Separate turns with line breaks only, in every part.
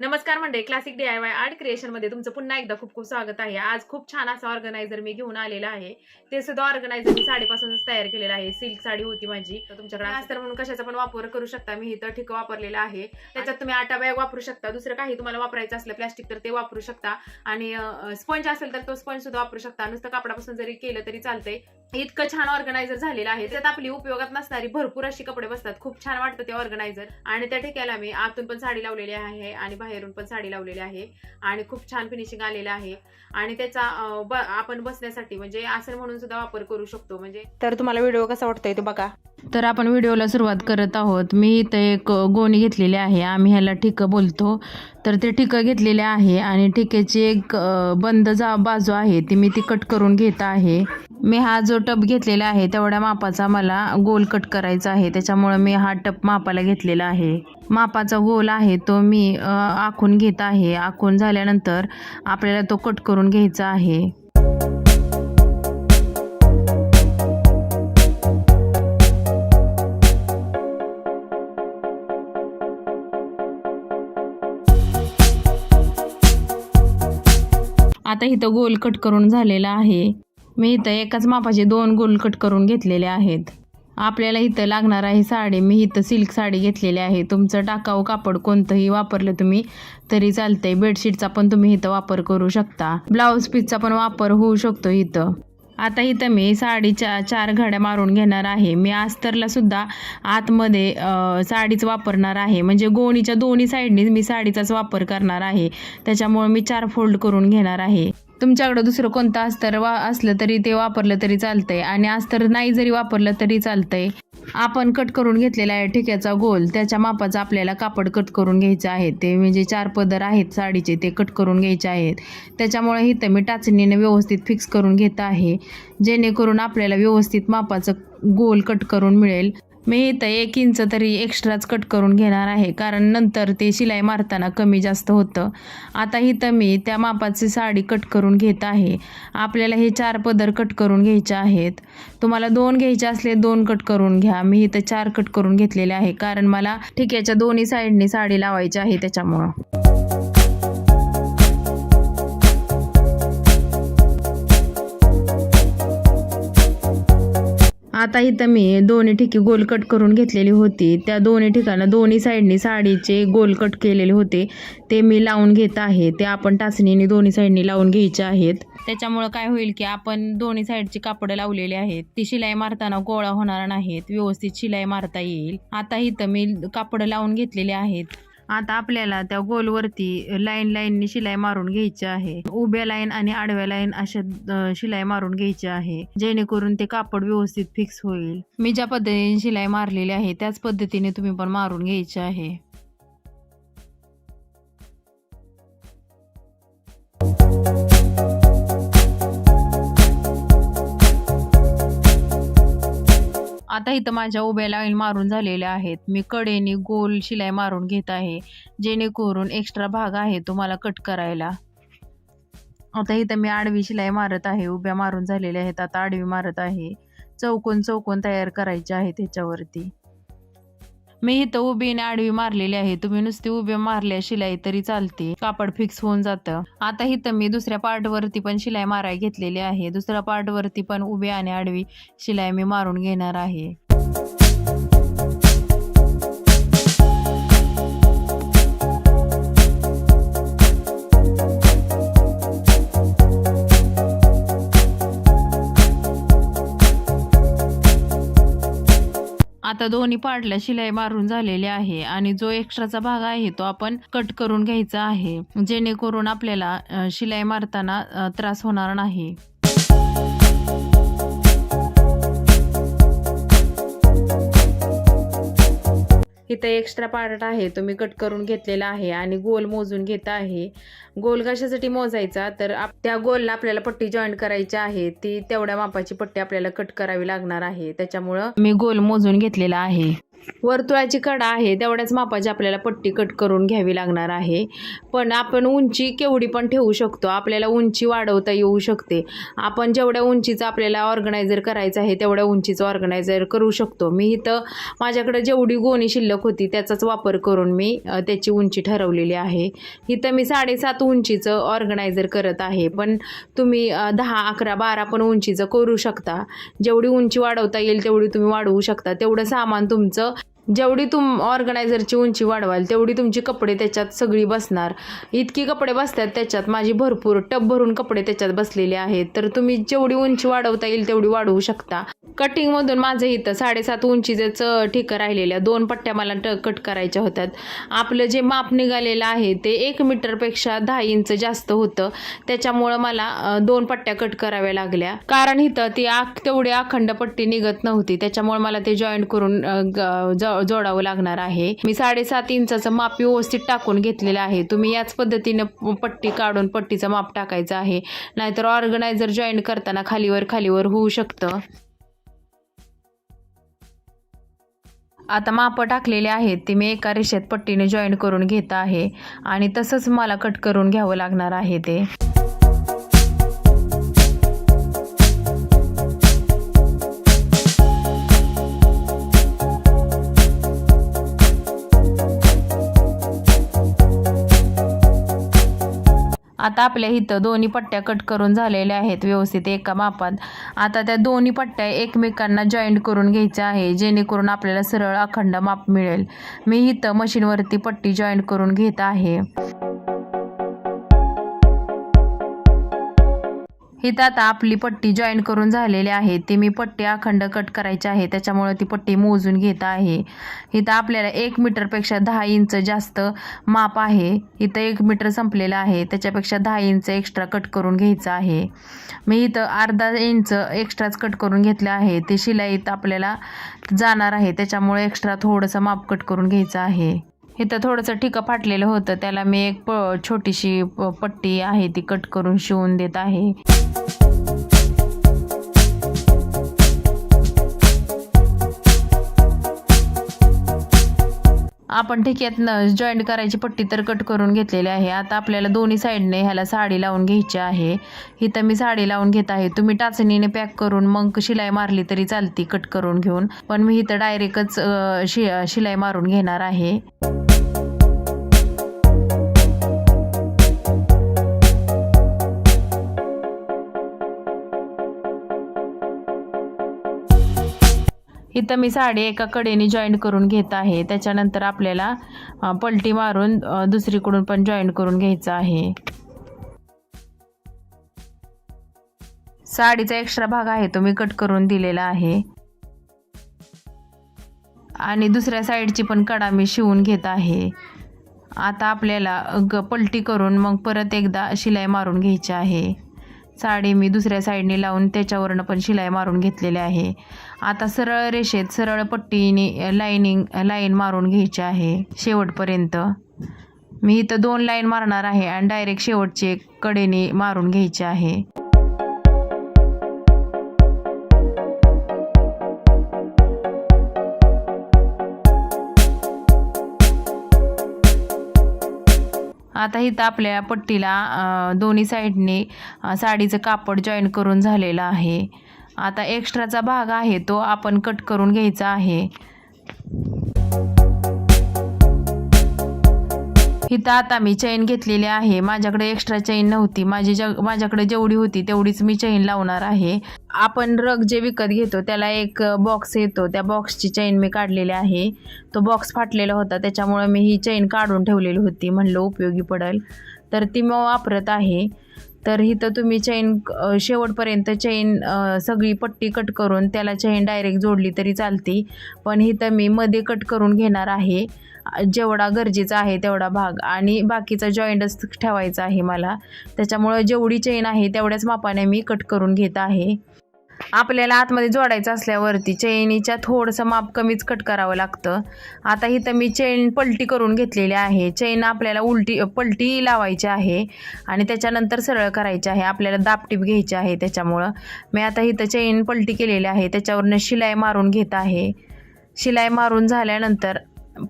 नमस्कार मंडळी classic D I Y art क्रिएशनमध्ये तुमचं पुन्हा एकदा खूप खूप स्वागत आहे. आज खूप छान असं ऑर्गनायझर मी घेऊन आलेला आहे. ते सुद्धा ऑर्गनायझर मी साडीपासूनच तयार केलेलं आहे. सिल्क साडी होती माझी. तर तुमच्याकडे अस्तर म्हणून कशाचा पण वापर करू शकता. मी इथं ठिक वापरलेला आहे. त्याच्यात तुम्ही आटा बॅग वापरू शकता. दुसरं काही तुम्हाला वापरायचं असलं प्लास्टिक तर ते वापरू शकता. आणि स्पंज असेल तर तो स्पंज सुद्धा वापरू शकता. नुसतं कापडापासून जरी केलं तरी चालतंय. इतकं छान ऑर्गनायझर झालेलं आहे. त्यात आपली उपयोगात नसणारी भरपूर अशी कपडे बसतात. खूप छान वाटतं ते ऑर्गनायझर आणि त्या ठिकाणी मी आतून पण साडी लावलेली आहे आणि बाहेरून पण साडी लावलेली आहे. आणि खूप छान फिनिशिंग आलेलं आहे. आणि त्याचा आपण बसण्यासाठी म्हणजे आसन म्हणून सुद्धा वापर करू शकतो. म्हणजे
तर तुम्हाला व्हिडिओ कसा वाटतोय ते बघा.
तर आपण व्हिडिओला सुरुवात करत आहोत. मी इथं एक गोणी घेतलेली आहे. आम्ही ह्याला ठिकं बोलतो. तर ते ठिकं घेतलेले आहे आणि ठिकेची एक बंद जा बाजू आहे ती मी ती कट करून घेत आहे. मी हा जो टप घेतलेला आहे तेवढ्या मापाचा मला गोल कट करायचा आहे. त्याच्यामुळं मी हा टप मापाला घेतलेला आहे. मापाचा गोल आहे तो मी आखून घेत आहे. आखून झाल्यानंतर आपल्याला तो कट करून घ्यायचा आहे. आता इथं गोल कट करून झालेला आहे. मी इथं एकाच मापाचे दोन गोल कट करून घेतलेले आहेत. आपल्याला इथं लागणार आहे साडी. मी इथं सिल्क साडी घेतलेली आहे. तुमचं टाकाऊ कापड कोणतंही वापरलं तुम्ही तरी चालतंय. बेडशीटचा पण तुम्ही इथं वापर करू शकता. ब्लाऊज पीसचा पण वापर होऊ शकतो इथं. आता इथं मी साडीच्या चार घड्या मारून घेणार आहे. मी आस्तरला सुद्धा आतमध्ये साडीच वापरणार आहे. म्हणजे गोणीच्या दोन्ही साईडनी मी साडीचाच वापर करणार आहे. त्याच्यामुळे मी चार फोल्ड करून घेणार आहे. तुमच्याकडं दुसरं कोणतं अस्तर वा असलं तरी ते वापरलं तरी चालतंय. आणि अस्तर नाही जरी वापरलं तरी चालतंय. आपण कट करून घेतलेला आहे ठिक्याचा गोल. त्याच्या मापाचा आपल्याला कापड कट करून घ्यायचं आहे. ते म्हणजे चार पदर आहेत साडीचे ते कट करून घ्यायचे आहेत. त्याच्यामुळे इथं मी टाचणीने व्यवस्थित फिक्स करून घेत आहे. जेणेकरून आपल्याला व्यवस्थित मापाचं गोल कट करून मिळेल. मी इथं एक इंच तरी एक्स्ट्राच कट करून घेणार आहे. कारण नंतर ते शिलाई मारताना कमी जास्त होतं. आता इथं मी त्या मापाची साडी कट करून घेत आहे. आपल्याला हे चार पदर कट करून घ्यायचे आहेत. तुम्हाला दोन घ्यायचे असले दोन कट करून घ्या. मी इथं चार कट करून घेतलेले आहे. कारण मला ठिक्याच्या दोन्ही साईडनी साडी लावायची आहे त्याच्यामुळं. आता इथं मी दोन्ही ठिकी गोल कट करून घेतलेली होती. त्या दोन्ही ठिकाणं दोन्ही साईडनी साडीचे गोल कट केलेले होते. ते मी लावून घेत आहे. ते आपण टाचणीने दोन्ही साईडनी लावून घ्यायचे आहेत. त्याच्यामुळं काय होईल की आपण दोन्ही साईडची कापडं लावलेली आहेत. ती शिलाई मारताना गोळा होणार नाहीत. व्यवस्थित शिलाई मारता येईल. आता इथं मी कापडं लावून घेतलेले आहेत. आता आपल्याला त्या गोलवरती लाईन लाईननी शिलाई मारून घ्यायची आहे. उभ्या लाईन आणि आडव्या लाईन अशा शिलाई मारून घ्यायची आहे. जेणेकरून ते कापड व्यवस्थित फिक्स होईल. मी ज्या पद्धतीने शिलाई मारलेली आहे त्याच पद्धतीने तुम्ही पण मारून घ्यायची आहे. आता इथं माझ्या उभ्या लाईन मारून झालेल्या आहेत. मी कडेने गोल शिलाई मारून घेत आहे जेणेकरून एक्स्ट्रा भाग आहे तो मला कट करायला. आता इथं मी आडवी शिलाई मारत आहे उभ्या मारून झालेल्या आहेत आता आडवी मारत आहे. चौकोन चौकोन तयार करायचे आहे त्याच्यावरती मी इथं उभी आणि आडवी मारलेली आहे. तुम्ही नुसती उभे मारल्या शिलाई तरी चालते. कापड फिक्स होऊन जातं. आता इथं मी दुसऱ्या पार्ट वरती पण शिलाई माराय घेतलेली आहे. दुसऱ्या पार्ट वरती पण उभी आणि आडवी शिलाई मी मारून घेणार आहे. आता दोन्ही पार्टला शिलाई मारून झालेली आहे आणि जो एक्स्ट्राचा भाग आहे तो आपण कट करून घ्यायचा आहे. जेणेकरून आपल्याला शिलाई मारताना त्रास होणार नाही. इथं एक्स्ट्रा पार्ट आहे तो मी कट करून घेतलेला आहे आणि गोल मोजून घेत आहे. गोल कशासाठी मोजायचा? तर आप- त्या गोलला आपल्याला पट्टी जॉईंट करायची आहे ती तेवढ्या मापाची पट्टी आपल्याला कट करावी लागणार आहे. त्याच्यामुळं मी गोल मोजून घेतलेला आहे. वर्तुळाची कडा आहे तेवढ्याच मापाची आपल्याला पट्टी कट करून घ्यावी लागणार आहे. पण आपण उंची केवढी पण ठेवू शकतो आपल्याला उंची वाढवता येऊ शकते. आपण जेवढ्या उंचीचं आपल्याला ऑर्गनायझर करायचं आहे तेवढ्या उंचीचं ऑर्गनायझर करू शकतो. मी इथं माझ्याकडे जेवढी गोणी शिल्लक होती त्याचाच वापर करून मी त्याची उंची ठरवलेली आहे. इथं मी साडेसात उंचीचं ऑर्गनायझर करत आहे. पण तुम्ही दहा अकरा बारा पण उंचीचं करू शकता. जेवढी उंची वाढवता येईल तेवढी तुम्ही वाढवू शकता. तेवढं सामान तुमचं जेवढी तुम ऑर्गनायझरची उंची वाढवाल तेवढी तुमची कपडे त्याच्यात सगळी बसणार. इतकी कपडे बसतात त्याच्यात माझी भरपूर टब भरून कपडे त्याच्यात बसलेले आहेत. तर तुम्ही जेवढी उंची वाढवता येईल तेवढी वाढवू शकता. कटिंगमधून माझं इथं साडेसात उंचीचेच ठिकं राहिलेल्या दोन पट्ट्या मला ट कट करायच्या होत्यात. आपलं जे माप निघालेलं आहे ते एक मीटरपेक्षा दहा इंच जास्त होतं. त्याच्यामुळं मला दोन पट्ट्या कट कराव्या लागल्या. कारण इथं ती आख तेवढी अखंड पट्टी निघत नव्हती. त्याच्यामुळे मला ते जॉईंट करून ग- ज- जोडावं लागणार आहे. मी साडेसात इंचाचं माप व्यवस्थित टाकून घेतलेलं आहे. तुम्ही याच पद्धतीनं पट्टी काढून पट्टीचं माप टाकायचं आहे. नाहीतर ऑर्गनायझर जॉईन करताना खालीवर खालीवर होऊ शकतं. आता मापं टाकलेले आहेत. ते मी एका रेषेत पट्टीने जॉईन करून घेत आहे. आणि तसंच मला कट करून घ्यावं लागणार आहे ते. आता आपल्या इथं दोन्ही पट्ट्या कट करून झालेल्या आहेत व्यवस्थित एका मापात. आता त्या दोन्ही पट्ट्या एकमेकांना जॉईंट करून घ्यायच्या आहे जेणेकरून आपल्याला सरळ अखंड माप मिळेल. मी इथं मशीनवरती पट्टी जॉईंट करून घेत आहे. इथं आता आपली पट्टी जॉईन करून झालेली आहे ती मी पट्टी अखंड कट करायची आहे. त्याच्यामुळे ती पट्टी मोजून घेत आहे. इथं आपल्याला एक मीटरपेक्षा दहा इंच जास्त माप आहे. इथं एक मीटर संपलेलं आहे. त्याच्यापेक्षा दहा इंच एक्स्ट्रा कट करून घ्यायचं आहे. मी इथं अर्धा इंच एक्स्ट्राच कट करून घेतलं आहे. ते शिलाईत आपल्याला जाणार आहे. त्याच्यामुळे एक्स्ट्रा थोडंसं माप कट करून घ्यायचं आहे. इथं थोडंसं ठिकं फाटलेलं होतं. त्याला मी एक प छोटीशी प- पट्टी आहे ती कट करून शिवून देत आहे. आपण ठिक्यातनं जॉईंट करायची पट्टी तर कट करून घेतलेली आहे. आता आपल्याला दोन्ही साईडने ह्याला साडी लावून घ्यायची आहे. इथं मी साडी लावून घेत आहे. तुम्ही टाचणीने पॅक करून मग शिलाई मारली तरी चालती कट करून घेऊन. पण मी इथं डायरेक्टच शि शिलाई मारून घेणार आहे. इथं मी साडी एका कडेने जॉईंट करून घेत आहे. त्याच्यानंतर आपल्याला पलटी मारून दुसरीकडून पण जॉईंट करून घ्यायचं आहे. साडीचा एक्स्ट्रा भाग आहे तो मी कट करून दिलेला आहे. आणि दुसऱ्या साईडची पण कडा मी शिवून घेत आहे. आता आपल्याला ग पलटी करून मग परत एकदा शिलाई मारून घ्यायची आहे. साडी मी दुसऱ्या साईडने लावून त्याच्यावरनं पण शिलाई मारून घेतलेली आहे. आता सरळ रेषेत सरळ पट्टीने लाईनिंग लाईन मारून घ्यायची आहे शेवटपर्यंत. मी इथं दोन लाईन मारणार आहे आणि डायरेक्ट शेवटचे कडेने मारून घ्यायचे आहे. आता इथं आपल्या पट्टीला दोन्ही साईडने साडीचं कापड जॉईन करून झालेलं आहे. आता एक्स्ट्राचा भाग आहे तो आपण कट करून घ्यायचा आहे. इथं आता मी चैन घेतलेली आहे. माझ्याकडे एक्स्ट्रा चैन नव्हती. माझी जग माझ्याकडे जेवढी होती तेवढीच मी चैन लावणार आहे. आपण रग जे विकत घेतो त्याला एक बॉक्स येतो. त्या बॉक्सची चैन मी काढलेली आहे. तो बॉक्स फाटलेला होता. त्याच्यामुळं मी ही चैन काढून ठेवलेली होती. म्हणलं उपयोगी पडेल. तर ती मग वापरत आहे. तर इथं तुम्ही चैन शेवटपर्यंत चैन सगळी पट्टी कट करून त्याला चैन डायरेक्ट जोडली तरी चालते. पण इथं मी मध्ये कट करून घेणार आहे. जेवढा गरजेचा आहे तेवढा भाग. आणि बाकीचा जॉईंटच ठेवायचा आहे मला. त्याच्यामुळं जेवढी चैन आहे तेवढ्याच मापाने मी कट करून घेत आहे. आपल्याला आतमध्ये जोडायचं असल्यावरती चैनीच्या थोडंसं माप कमीच कट करावं लागतं. आता इथं मी चैन पलटी करून घेतलेली आहे. चैन आपल्याला उलटी पलटी लावायची आहे आणि त्याच्यानंतर सरळ करायची आहे. आपल्याला दापटीप घ्यायची आहे त्याच्यामुळं. मी आता इथं चैन पलटी केलेली आहे. त्याच्यावरनं शिलाई मारून घेत आहे. शिलाई मारून झाल्यानंतर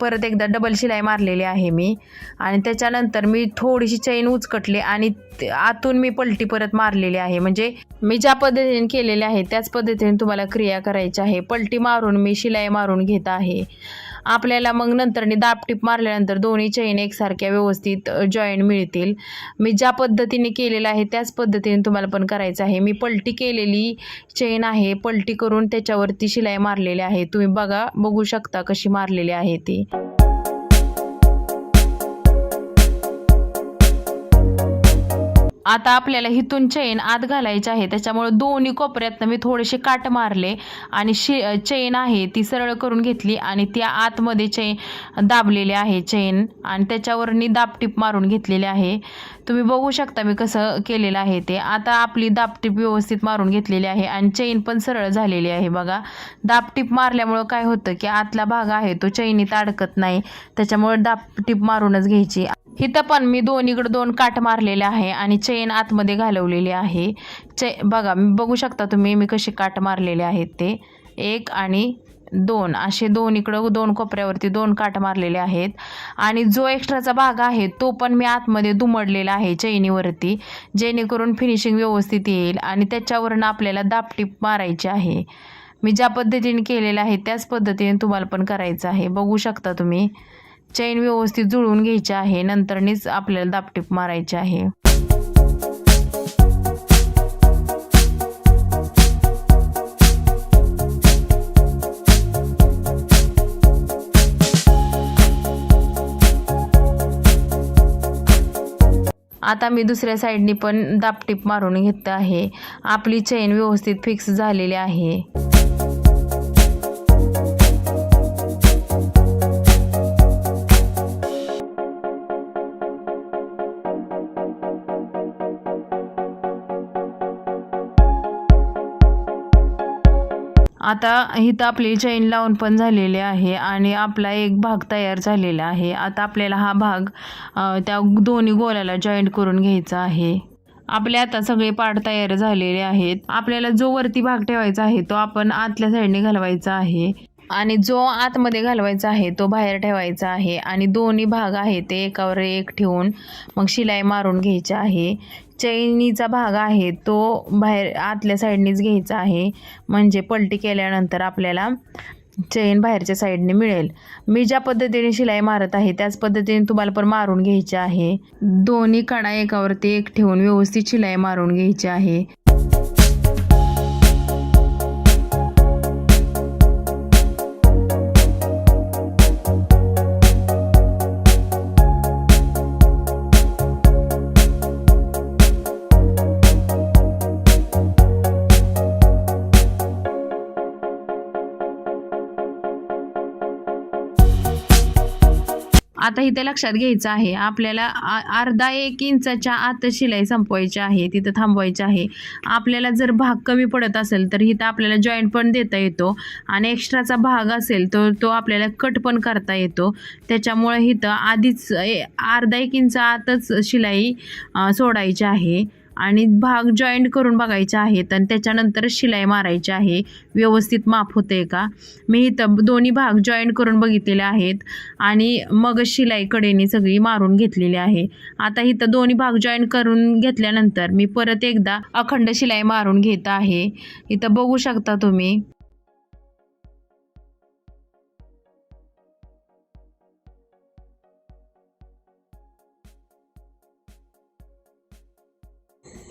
परत एकदा डबल शिलाई मारलेली आहे मी. आणि त्याच्यानंतर मी थोडीशी चैन उचकटली आणि आतून मी पलटी परत मारलेली आहे. म्हणजे मी ज्या पद्धतीने केलेले आहे त्याच पद्धतीने तुम्हाला क्रिया करायची आहे. पलटी मारून मी शिलाई मारून घेत आहे. आपल्याला मग नंतरनी दाबटीप मारल्यानंतर दोन्ही चैन एकसारख्या व्यवस्थित जॉईंट मिळतील. मी ज्या पद्धतीने केलेलं आहे त्याच पद्धतीने तुम्हाला पण करायचं आहे. मी पलटी केलेली चेन आहे पलटी करून त्याच्यावरती शिलाई मारलेली आहे. तुम्ही बघा बघू शकता कशी मारलेली आहे ती. आता आपल्याला हिथून चेन आत घालायची आहे. त्याच्यामुळे दोन्ही कोपऱ्यातनं मी थोडेसे काट मारले आणि शे चेन आहे ती सरळ करून घेतली आणि त्या आतमध्ये चेन दाबलेले आहे चेन आणि त्याच्यावरनी दाबटीप मारून घेतलेली आहे. तुम्ही बघू शकता मी कसं केलेलं आहे ते. आता आपली दाबटीप व्यवस्थित मारून घेतलेली आहे आणि चेन पण सरळ झालेली आहे बघा. दाबटीप मारल्यामुळं काय होतं की आतला भाग आहे तो चैनीत अडकत नाही. त्याच्यामुळे दाबटीप मारूनच घ्यायची. इथं पण मी दोन्हीकडं दोन काठ मारलेले आहे आणि चेन आतमध्ये घालवलेली आहे. चे बघा मी बघू शकता तुम्ही मी कसे काठ मारलेले आहेत ते. एक आणि दोन असे दोन इकडं दोन कोपऱ्यावरती दोन काठ मारलेले आहेत. आणि जो एक्स्ट्राचा भाग आहे तो पण मी आतमध्ये दुमडलेला आहे चैनीवरती जेणेकरून फिनिशिंग व्यवस्थित येईल आणि त्याच्यावरनं आपल्याला दापटीप मारायची आहे. मी ज्या पद्धतीने केलेलं आहे त्याच पद्धतीने तुम्हाला पण करायचं आहे. बघू शकता तुम्ही. चैन व्यवस्थित जुळवून घ्यायची आहे. नंतरनीच आपल्याला दापटीप मारायची आहे. आता मी दुसऱ्या साईडनी पण दापटीप मारून घेत आहे. आपली चैन व्यवस्थित फिक्स झालेली आहे. आता इथं आपली चैन लावून पण झालेली आहे आणि आपला एक भाग तयार झालेला आहे. आता आपल्याला हा भाग त्या दोन्ही गोल्याला जॉईंट करून घ्यायचा आहे. आपले आता सगळे पार्ट तयार झालेले आहेत. आपल्याला जो वरती भाग ठेवायचा आहे तो आपण आतल्या साईडने घालवायचा आहे. आणि जो आतमध्ये घालवायचा आहे तो बाहेर ठेवायचा आहे. आणि दोन्ही भाग आहे ते एकावर एक ठेवून मग शिलाई मारून घ्यायची आहे. चैनीचा भाग आहे तो बाहेर आतल्या साईडनेच घ्यायचा आहे. म्हणजे पलटी केल्यानंतर आपल्याला चैन बाहेरच्या साईडने मिळेल. मी ज्या पद्धतीने शिलाई मारत आहे त्याच पद्धतीने तुम्हाला पण मारून घ्यायची आहे. दोन्ही कडा एकावरती एक ठेवून व्यवस्थित शिलाई मारून घ्यायची आहे. आता इथे लक्षात घ्यायचं आहे. आपल्याला अर्धा एक इंचाच्या आत शिलाई संपवायची आहे. तिथं थांबवायची आहे. आपल्याला जर भाग कमी पडत असेल तर इथं आपल्याला जॉईंट पण देता येतो आणि एक्स्ट्राचा भाग असेल तर तो आपल्याला कट पण करता येतो. त्याच्यामुळे इथं आधीच ए- अर्धा एक इंच आतच शिलाई सोडायची आहे. आणि भाग जॉईंट करून बघायचे आहेत आणि त्याच्यानंतर शिलाई मारायची आहे. व्यवस्थित माप होते का? मी इथं दोन्ही भाग जॉईंट करून बघितलेले आहेत आणि मग शिलाई कडेने सगळी मारून घेतलेली आहे. आता इथं दोन्ही भाग जॉईन करून घेतल्यानंतर मी परत एकदा अखंड शिलाई मारून घेत आहे. इथं बघू शकता तुम्ही.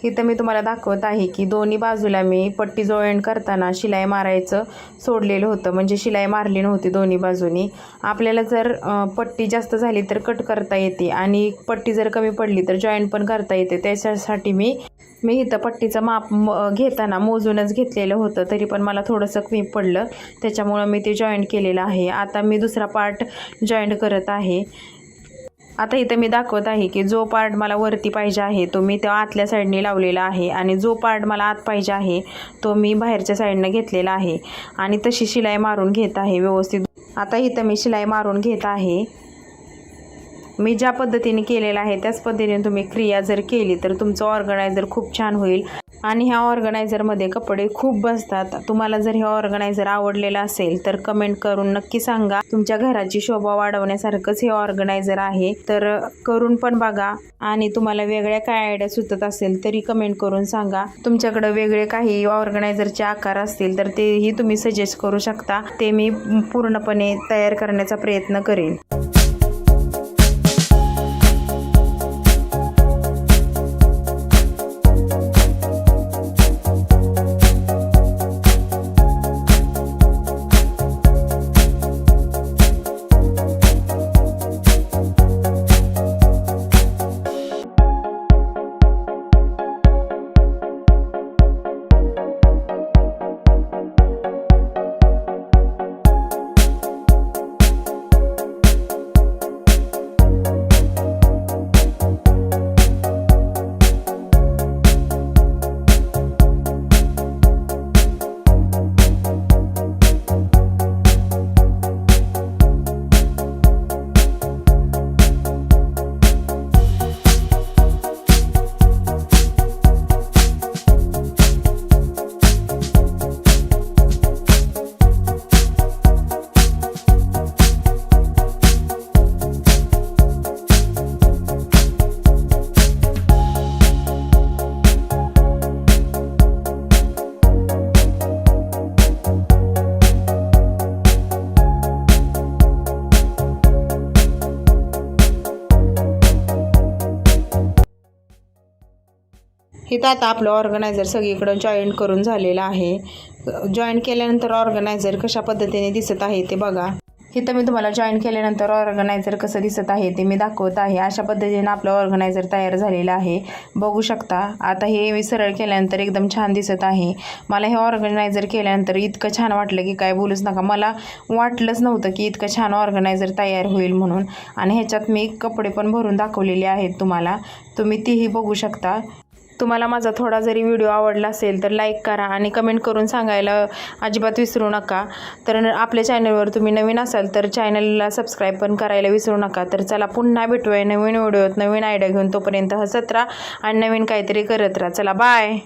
इथं मी तुम्हाला दाखवत आहे की दोन्ही बाजूला मी पट्टी जॉईंट करताना शिलाई मारायचं सोडलेलं होतं. म्हणजे शिलाई मारली नव्हती दोन्ही बाजूनी. आपल्याला जर पट्टी जास्त झाली तर कट करता येते आणि पट्टी जर कमी पडली तर जॉईंट पण करता येते. त्याच्यासाठी मी मी इथं पट्टीचं माप म- घेताना मोजूनच घेतलेलं होतं. तरी पण मला थोडंसं कमी पडलं. त्याच्यामुळं मी ते जॉईंट केलेलं आहे. आता मी दुसरा पार्ट जॉईंट करत आहे. आता इथं मी दाखवत आहे की जो पार्ट मला वरती पाहिजे आहे तो मी त्या आतल्या साईडने लावलेला आहे. आणि जो पार्ट मला आत पाहिजे आहे तो मी बाहेरच्या साईडनं घेतलेला आहे. आणि तशी शिलाई मारून घेत आहे व्यवस्थित. आता इथं मी शिलाई मारून घेत आहे. मी ज्या पद्धतीने केलेलं आहे त्याच पद्धतीने तुम्ही क्रिया जर केली तर तुमचं ऑर्गनायझर खूप छान होईल. आणि ह्या ऑर्गनायझरमध्ये कपडे खूप बसतात. तुम्हाला जर हे ऑर्गनायझर आवडलेला असेल तर कमेंट करून नक्की सांगा. तुमच्या घराची शोभा वाढवण्यासारखंच हे ऑर्गनायझर आहे. तर करून पण बघा. आणि तुम्हाला वेगळ्या काय आयडिया सुचत असेल तरी कमेंट करून सांगा. तुमच्याकडे वेगळे काही ऑर्गनायझरचे आकार असतील तर तेही तुम्ही सजेस्ट करू शकता. ते मी पूर्णपणे तयार करण्याचा प्रयत्न करेन. इथं आता आपलं ऑर्गनायझर सगळीकडं जॉईंट करून झालेलं आहे. जॉईन केल्यानंतर ऑर्गनायझर कशा पद्धतीने दिसत आहे ते बघा. इथं मी तुम्हाला जॉईन केल्यानंतर ऑर्गनायझर कसं दिसत आहे ते मी दाखवत आहे. अशा पद्धतीने आपलं ऑर्गनायझर तयार झालेलं आहे. बघू शकता. आता हे मी सरळ केल्यानंतर एकदम छान दिसत आहे. मला हे ऑर्गनायझर केल्यानंतर इतकं छान वाटलं की काय बोलूच नका. मला वाटलंच नव्हतं की इतकं छान ऑर्गनायझर तयार होईल म्हणून. आणि ह्याच्यात मी कपडे पण भरून दाखवलेले आहेत तुम्हाला. तुम्ही तीही बघू शकता. तुम्हाला माझा थोडा जरी व्हिडिओ आवडला असेल तर लाईक करा आणि कमेंट करून सांगायला अजिबात विसरू नका. तर आपल्या चॅनलवर तुम्ही नवीन असाल तर चॅनलला सबस्क्राईब पण करायला विसरू नका. तर चला पुन्हा भेटूया नवीन व्हिडिओत नवीन आयडिया घेऊन तोपर्यंत हसत राहा आणि नवीन काहीतरी करत राहा. चला बाय